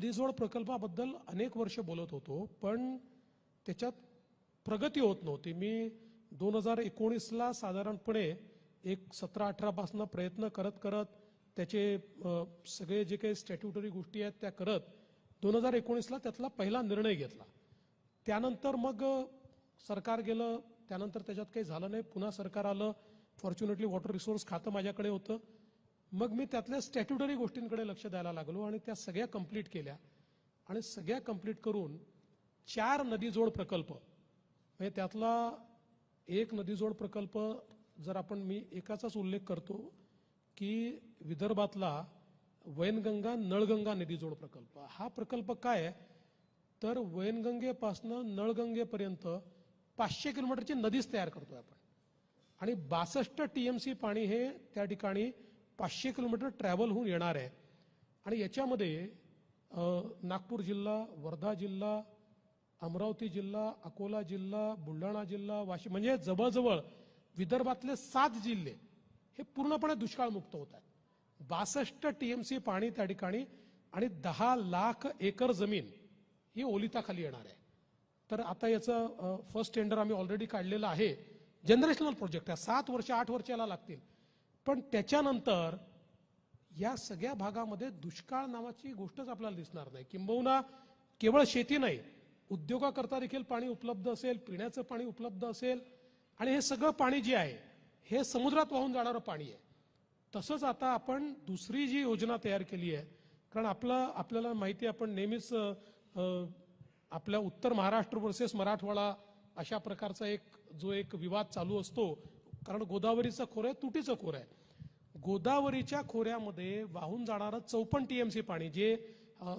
नदीजोड प्रकल्पाबद्दल अनेक वर्ष बोलत होतो पण त्याच्यात प्रगती होत नव्हती. मी दोन हजार एकोणीसला साधारणपणे एक सतरा अठरापासनं प्रयत्न करत करत त्याचे सगळे जे काही स्टॅट्युटरी गोष्टी आहेत त्या करत दोन हजार एकोणीसला त्यातला पहिला निर्णय घेतला. त्यानंतर मग सरकार गेलं. त्यानंतर त्याच्यात काही झालं नाही. पुन्हा सरकार आलं. फॉर्च्युनेटली वॉटर रिसोर्स खातं माझ्याकडे होतं. मग मी त्यातल्या स्टॅट्युटरी गोष्टींकडे लक्ष द्यायला लागलो आणि त्या सगळ्या कंप्लीट केल्या. आणि सगळ्या कंप्लीट करून चार नदीजोड प्रकल्प म्हणजे त्यातला एक नदीजोड प्रकल्प जर आपण मी एकाचाच उल्लेख करतो की विदर्भातला वैनगंगा नळगंगा नदीजोड प्रकल्प. हा प्रकल्प काय आहे? तर वैनगंगेपासनं नळगंगेपर्यंत पाचशे किलोमीटरची नदीच तयार करतोय आपण. आणि बासष्ट टी एम सी पाणी हे त्या ठिकाणी पाचशे किलोमीटर ट्रॅव्हल होऊन येणार आहे. आणि याच्यामध्ये नागपूर जिल्हा वर्धा जिल्हा अमरावती जिल्हा अकोला जिल्हा बुलढाणा जिल्हा वाशिम म्हणजे जवळजवळ विदर्भातले सात जिल्हे हे पूर्णपणे दुष्काळमुक्त होत आहेत. बासष्ट टी एम सी पाणी त्या ठिकाणी आणि दहा लाख एकर जमीन ही ओलिताखाली येणार आहे. तर आता याचं फर्स्ट टेंडर आम्ही ऑलरेडी काढलेलं आहे. जनरेशनल प्रोजेक्ट आहे. सात वर्ष आठ वर्ष याला लागतील. पण त्याच्यानंतर या सगळ्या भागामध्ये दुष्काळ नावाची गोष्टच आपल्याला दिसणार नाही. किंबहुना केवळ शेती नाही उद्योगाकरता देखील पाणी उपलब्ध असेल पिण्याचं पाणी उपलब्ध असेल आणि हे सगळं पाणी जे आहे हे समुद्रात वाहून जाणारं पाणी आहे. तसंच आता आपण दुसरी जी योजना तयार केली आहे कारण आपलं आपल्याला माहिती आहे आपण नेहमीच आपल्या उत्तर महाराष्ट्र वर्सेस मराठवाडा अशा प्रकारचा एक जो एक विवाद चालू असतो कारण गोदावरीचा खोर आहे तुटीचं खोर आहे. गोदावरीच्या खोऱ्यामध्ये वाहून जाणारं चौपन्न टीएमसी पाणी जे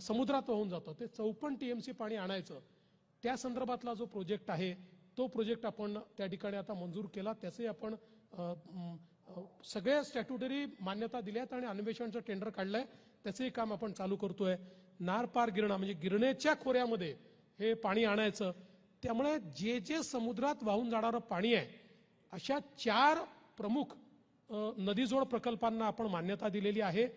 समुद्रात वाहून जातं ते चौपन्न टीएमसी पाणी आणायचं. त्या संदर्भातला जो प्रोजेक्ट आहे तो प्रोजेक्ट आपण त्या ठिकाणी आता मंजूर केला. त्याचे आपण सगळ्या स्टॅट्युटरी मान्यता दिल्यात आणि अन्वेषणचं टेंडर काढलंय. त्याचंही काम आपण चालू करतोय. नारपार गिरणा म्हणजे गिरणेच्या खोऱ्यामध्ये हे पाणी आणायचं. त्यामुळे जे जे समुद्रात वाहून जाणारं पाणी आहे अशा चार प्रमुख नदीजोड प्रकल्पांना आपण मान्यता दिलेली आहे.